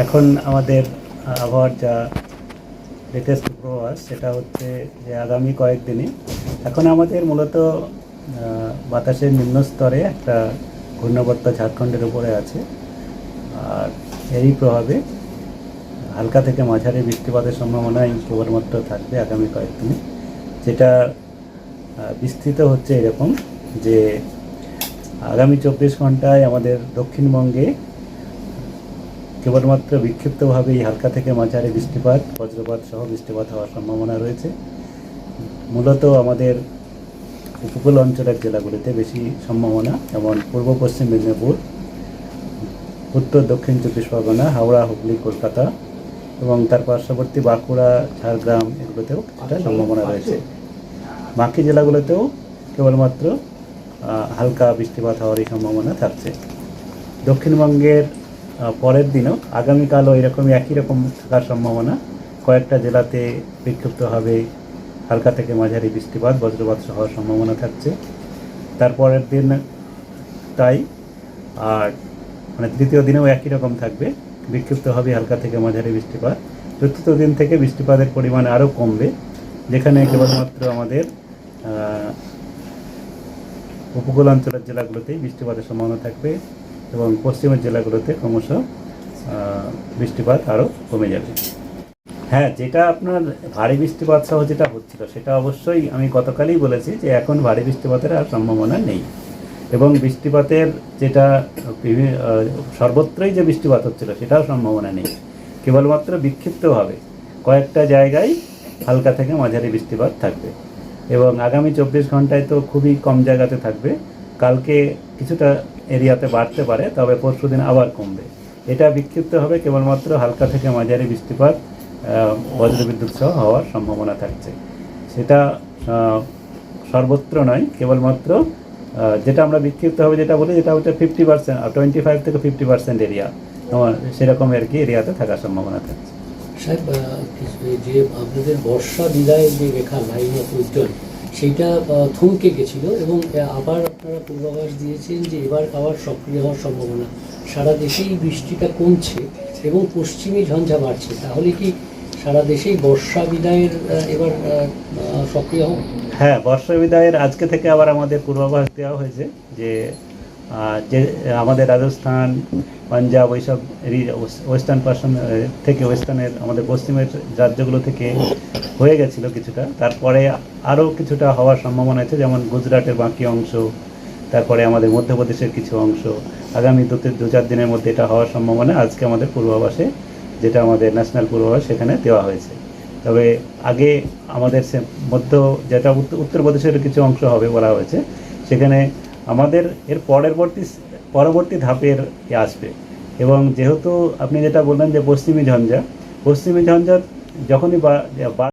এখন আমাদের আবহাওয়ার যা লেটেস্ট পূর্বাভাস সেটা হচ্ছে যে আগামী কয়েকদিনে এখন আমাদের মূলত বাতাসের নিম্ন স্তরে একটা ঘূর্ণাবর্ত ঝাড়খণ্ডের উপরে আছে। আর এরই প্রভাবে হালকা থেকে মাঝারি বৃষ্টিপাতের সম্ভাবনাই কেবলমাত্র থাকবে আগামী কয়েকদিনে। যেটা বিস্তৃত হচ্ছে এরকম যে আগামী চব্বিশ ঘন্টায় আমাদের দক্ষিণবঙ্গে কেবলমাত্র বিক্ষিপ্তভাবেই হালকা থেকে মাঝারি বৃষ্টিপাত বজ্রপাত সহ বৃষ্টিপাত হওয়ার সম্ভাবনা রয়েছে। মূলত আমাদের উপকূল অঞ্চলের জেলাগুলিতে বেশি সম্ভাবনা যেমন পূর্ব পশ্চিম মেদিনীপুর উত্তর দক্ষিণ চব্বিশ পরগনা হাওড়া হুগলি কলকাতা এবং তার পার্শ্ববর্তী বাঁকুড়া ঝাড়গ্রাম এগুলোতেও কিছুটা সম্ভাবনা রয়েছে। বাকি জেলাগুলোতেও কেবলমাত্র হালকা বৃষ্টিপাত হওয়ারই সম্ভাবনা থাকছে। দক্ষিণবঙ্গের পরের দিনও। আগামীকালও এরকমই একই রকম থাকার সম্ভাবনা। কয়েকটা জেলাতে বিক্ষিপ্তভাবে হালকা থেকে মাঝারি বৃষ্টিপাত, বজ্রপাত সহ সম্ভাবনা থাকছে। তারপরের দিন তাই, আর মানে তৃতীয় দিনেও একই রকম থাকবে। বিক্ষিপ্তভাবে হালকা থেকে মাঝারি বৃষ্টিপাত। চতুর্থ দিন থেকে বৃষ্টিপাতের পরিমাণ আরও কমবে, যেখানে কেবলমাত্র আমাদের উপকূল অঞ্চলের জেলাগুলোতেই বৃষ্টিপাতের সম্ভাবনা থাকবে। এবং পশ্চিমের জেলাগুলোতে ক্রমশ বৃষ্টিপাত আরও কমে যাবে। হ্যাঁ যেটা আপনার ভারী বৃষ্টিপাত সহ যেটা হচ্ছিল, সেটা অবশ্যই আমি গতকালই বলেছি যে এখন ভারী বৃষ্টিপাতের আর সম্ভাবনা নেই। এবং বৃষ্টিপাতের যেটা সর্বত্রই যে বৃষ্টিপাত হচ্ছিল, সেটাও সম্ভাবনা নেই। কেবলমাত্র বিক্ষিপ্তভাবে কয়েকটা জায়গায় হালকা থেকে মাঝারি বৃষ্টিপাত থাকবে। এবং আগামী চব্বিশ ঘন্টায় তো খুবই কম জায়গাতে থাকবে। কালকে কিছুটা এরিয়াতে বাড়তে পারে, তবে পরশু দিন আবার কমবে। এটা বিক্ষিপ্ত হবে, কেবলমাত্র হালকা থেকে মাঝারি বৃষ্টিপাত বজ্রবিদ্যুৎ সহ হওয়ার সম্ভাবনা থাকছে। সেটা সর্বত্র নয়, কেবলমাত্র যেটা আমরা বিক্ষিপ্ত হবে, যেটা বলি, যেটা হচ্ছে ফিফটি পার্সেন্ট টোয়েন্টি ফাইভ থেকে ফিফটি পার্সেন্ট এরিয়া সেরকম আর কি এরিয়াতে থাকার সম্ভাবনা থাকছে। সাহেব যে আপনাদের বর্ষা বিদায়ের যে রেখা, লাইন অফ উজ্জ্বল সেইটা থমকে গেছিল এবং আবার আপনারা পূর্বাভাস দিয়েছেন যে এবার আবার সক্রিয় হওয়ার সম্ভাবনা। সারা দেশেই বৃষ্টিটা কমছে এবং পশ্চিমে ঝঞ্ঝা বাড়ছে। তাহলে কি সারা দেশেই বর্ষা বিদায়ের এবার সক্রিয় হ্যাঁ বর্ষা বিদায়ের আজকে থেকে আবার আমাদের পূর্বাভাস দেওয়া হয়েছে যে যে, আমাদের রাজস্থান, পাঞ্জাব ওইসব ওয়েস্টার্ন পার্সন থেকে ওয়েস্টার্নের, আমাদের পশ্চিমের রাজ্যগুলো থেকে হয়ে গেছিল কিছুটা। তারপরে আরও কিছুটা হওয়ার সম্ভাবনা আছে, যেমন গুজরাটের বাকি অংশ, তারপরে আমাদের মধ্যপ্রদেশের কিছু অংশ। আগামী দু দু চার দিনের মধ্যে এটা হওয়ার সম্ভাবনা, আজকে আমাদের পূর্বাভাসে যেটা আমাদের ন্যাশনাল পূর্বাভাস সেখানে দেওয়া হয়েছে। তবে আগে আমাদের মধ্য, যেটা উত্তর উত্তরপ্রদেশের কিছু অংশ হবে বলা হয়েছে, সেখানে আমাদের এর পরবর্তী পরবর্তী ধাপের আসবে। এবং যেহেতু আপনি যেটা বললেন যে পশ্চিমী ঝঞ্ঝা পশ্চিমী ঝঞ্ঝা যখনই বা